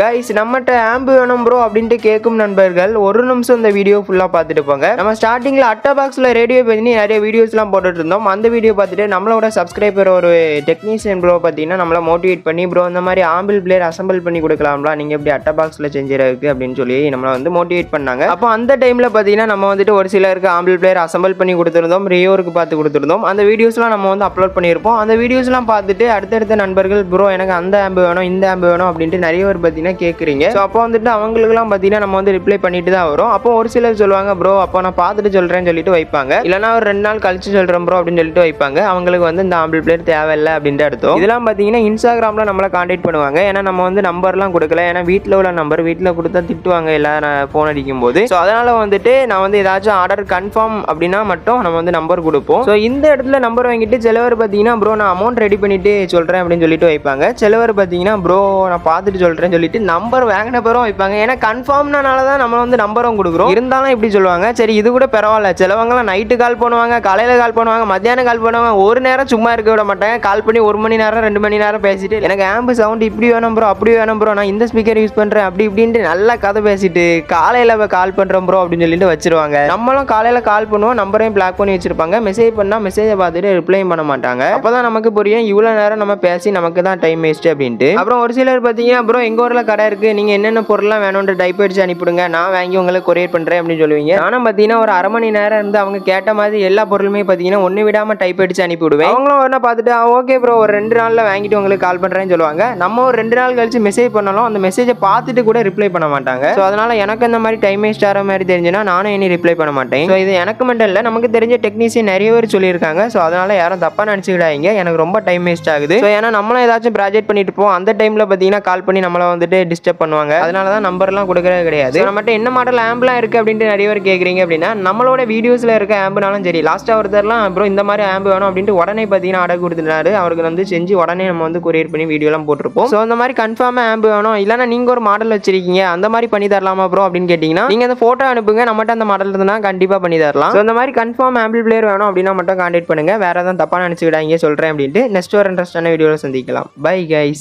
Guys நம்மகிட்ட ஆம்பு வேணும் bro அப்படின்ட்டு கேட்கும் நண்பர்கள் ஒரு நிமிஷம் இந்த வீடியோ ஃபுல்லாக பார்த்துட்டு போங்க. நம்ம ஸ்டார்டிங்கில் அட்டா பாக்ஸில் ரேடியோ பற்றி நிறைய வீடியோஸ்லாம் போட்டுட்டு இருந்தோம். அந்த வீடியோ பார்த்துட்டு நம்மளோட சப்ஸ்கிரைபர் ஒரு டெக்னீஷியன் ப்ரோ பார்த்தீங்கன்னா நம்மளை மோட்டிவேட் பண்ணி ப்ரோ இந்த மாதிரி ஆம்பிள் பிளேயர் அசம்பிள் பண்ணி கொடுக்கலாம்ல நீங்கள் எப்படி அட்டா பாக்ஸில் செஞ்சிருக்கு அப்படின்னு சொல்லி நம்மளை வந்து மோட்டிவேட் பண்ணாங்க. அப்போ அந்த டைமில் பார்த்தீங்கன்னா நம்ம வந்துட்டு ஒரு சிலருக்கு ஆம்பிள் பிளேயர் அசம்பிள் பண்ணி கொடுத்துருந்தோம் ரியோருக்கு பார்த்து கொடுத்துருந்தோம். அந்த வீடியோஸ்லாம் நம்ம வந்து அப்லோட் பண்ணியிருப்போம். அந்த வீடியோஸ்லாம் பார்த்துட்டு அடுத்தடுத்த நண்பர்கள் ப்ரோ எனக்கு அந்த ஆம்பு வேணும் இந்த ஆம்பு வேணும் அப்படின்ட்டு நிறைய பேர் பார்த்தீங்கன்னா கேட்குறீங்க ஸோ அப்போ வந்துட்டு அவங்களுக்குலாம் பார்த்தீங்கன்னா நம்ம வந்து ரிப்ளை பண்ணிட்டு தான் வரும். அப்போ ஒரு சிலர் சொல்லுவாங்க ப்ரோ அப்போ நான் பார்த்துட்டு சொல்கிறேன்னு சொல்லிட்டு வைப்பாங்க. இல்லைனா ஒரு ரெண்டு நாள் கழிச்சு சொல்கிறேன் ப்ரோ அப்படின்னு சொல்லிட்டு வைப்பாங்க. அவங்களுக்கு வந்து இந்த ஆம்பிள் பிளேயர் தேவையில்லை அப்படின்ட்டு அர்த்தம். இதெல்லாம் பார்த்தீங்கன்னா இன்ஸ்டாகிராமில் நம்மளை காண்டாக்ட் பண்ணுவாங்க. ஏன்னா நம்ம வந்து நம்பர்லாம் கொடுக்கல. ஏன்னா வீட்டில் உள்ள நம்பர் வீட்டில் கொடுத்தா திட்டுவாங்க எல்லாரும் ஃபோன் அடிக்கும் போது ஸோ அதனால் வந்துட்டு நான் வந்து ஏதாச்சும் ஆர்டர் கன்ஃபார்ம் அப்படின்னா மட்டும் நம்ம வந்து நம்பர் கொடுப்போம். ஸோ இந்த இடத்துல நம்பர் வாங்கிட்டு சிலவர் பார்த்தீங்கன்னா ப்ரோ நான் அமௌண்ட் ரெடி பண்ணிட்டு சொல்கிறேன் அப்படின்னு சொல்லிட்டு வைப்பாங்க. சிலவர் பார்த்தீங்கன்னா ப்ரோ நான் பார்த்துட்டு சொல்கிறேன்னு சொல்லிட்டு நம்பர் வாங்கின பேரும் வைப்பாங்க. ஏன்னா கன்ஃபார்ம்னால தான் நம்ம வந்து நம்பரும் கொடுக்குறோம். இருந்தாலும் இப்படி சொல்லுவாங்க. சரி இது கூட பரவாயில்ல. சிலவங்களாம் நைட்டு கால் பண்ணுவாங்க காலையில் கால் பண்ணுவாங்க மத்தியானம் கால் பண்ணுவாங்க. ஒரு நேரம் சும்மா இருக்க விட மாட்டாங்க. கால் பண்ணி ஒரு மணி நேரம் ரெண்டு மணி நேரம் பேசிட்டு எனக்கு ஆம்பு சவுண்ட் இப்படி வேணும் ப்ரோ அப்படி வேணும் ப்ரோ நான் இந்த ஸ்பீக்கர் யூஸ் பண்ணுறேன் அப்படி இப்படின்ட்டு நல்லா கதை பேசிட்டு காலையில் கால் பண்ணுறோம் ப்ரோ அப்படின்னு சொல்லிட்டு வச்சிருவாங்க. நம்மளும் காலையில் கால் பண்ணுவோம் நம்பரையும் பிளாக் பண்ணி வச்சிருப்பாங்க. மெசேஜ் பண்ணால் மெசேஜை பார்த்துட்டு ரிப்ளையும் பண்ண மாட்டாங்க. அப்பதான் நமக்கு புரியும். இவ்வளோ நேரம் நம்ம பேசி நமக்கு தான் டைம் வேஸ்ட் அப்படின்ட்டு. அப்புறம் ஒரு சிலர் பார்த்தீங்கன்னா அப்புறம் எங்கள் ஊரில் கடை இருக்குது நீங்கள் என்னென்ன பொருள்லாம் வேணும்னு டைப் அடிச்சு அனுப்பிடுங்க நான் வாங்கி உங்களுக்கு கொரியர் பண்ணுறேன் அப்படின்னு சொல்லுவீங்க. நானும் பார்த்தீங்கன்னா ஒரு அரை மணி நேரம் இருந்து அவங்க கேட்ட மாதிரி எல்லா பொருளுமே பார்த்தீங்கன்னா ஒன்று விடாமல் டைப் அடிச்சு அனுப்பிவிடுவேன். அவங்களும் ஒன்றா பார்த்துட்டு ஓகே ப்ரோ ஒரு ரெண்டு நாளில் வாங்கிட்டு உங்களுக்கு கால் பண்ணுறேன்னு சொல்லுவாங்க. நம்ம ஒரு ரெண்டு நாள் கழிச்சு மெசேஜ் பண்ணாலும் அந்த மெசேஜை பார்த்துட்டு கூட ரிப்ளை பண்ண மாட்டாங்க. ஸோ அதனால எனக்கு இந்த மாதிரி டைம் வேஸ்ட் ஆகிற மாதிரி தெரிஞ்சுன்னா நானும் இனி ரிப்ளை பண்ண மாட்டேன். ஸோ இது எனக்கு மட்டும் இல்லை நமக்கு தெரிஞ்ச டெக்னீஷியன் நிறைய பேர் சொல்லியிருக்காங்க. ஸோ அதனால யாரும் தப்பாக நினச்சிக்கிடாதீங்க. எனக்கு ரொம்ப டைம் வேஸ்ட் ஆகுது. ஸோ ஏன்னா நம்மளும் ஏதாச்சும் ப்ராஜெக்ட் பண்ணிட்டு இருப்போம். அந்த டைமில் பார்த்தீங்கன்னா கால் பண்ணி நம்மளை வந்துட்டு டிஸ்டர்ப் பண்ணுவாங்க. அதனால தான் நம்பர்லாம் கொடுக்கறது கிடையாது. நம்மகிட்ட என்ன மாடல் ஆம்பெலாம் இருக்குது அப்படின்ட்டு நிறைய பேர் கேட்குறீங்க அப்படின்னா நம்மளோட வீடியோஸில் இருக்க ஆம்புனாலும் சரி லாஸ்ட்டாக ஒருத்தர்லாம் அப்புறம் இந்த மாதிரி ஆம்பு வேணும் அப்படின்ட்டு உடனே பார்த்தீங்கன்னா ஆர்டர் கொடுத்துட்டாரு அவருக்கு வந்து செஞ்சு உடனே நம்ம வந்து கொரியர் பண்ணி வீடியோலாம் போட்டிருப்போம். ஸோ அந்த மாதிரி கன்ஃபார்மாக ஆம்பு வேணும். இல்லைனா நீங்கள் ஒரு மாடல் வச்சிருக்கீங்க. அந்த மாதிரி பண்ணி தரலாமா ப்ரோ அப்படின்னு கேட்டிங்கன்னா நீங்கள் அந்த ஃபோட்டோ அனுப்புங்க. நம்மகிட்ட அந்த மாடல் இருந்தால் கண்டிப்பாக பண்ணி தரலாம். ஸோ அந்த மாதிரி கன்ஃபார்ம் ஆம்பிள் பிளேயர் வேணும் அப்படின்னா மட்டும் கான்டாக்ட் பண்ணுங்க. வேற எதாவது தப்பாக நினச்சிக்கிடாங்க சொல்கிறேன் அப்படின்ட்டு நெக்ஸ்ட் ஒரு இன்ட்ரெஸ்டான வீடியோவில் சந்திக்கலாம். Bye guys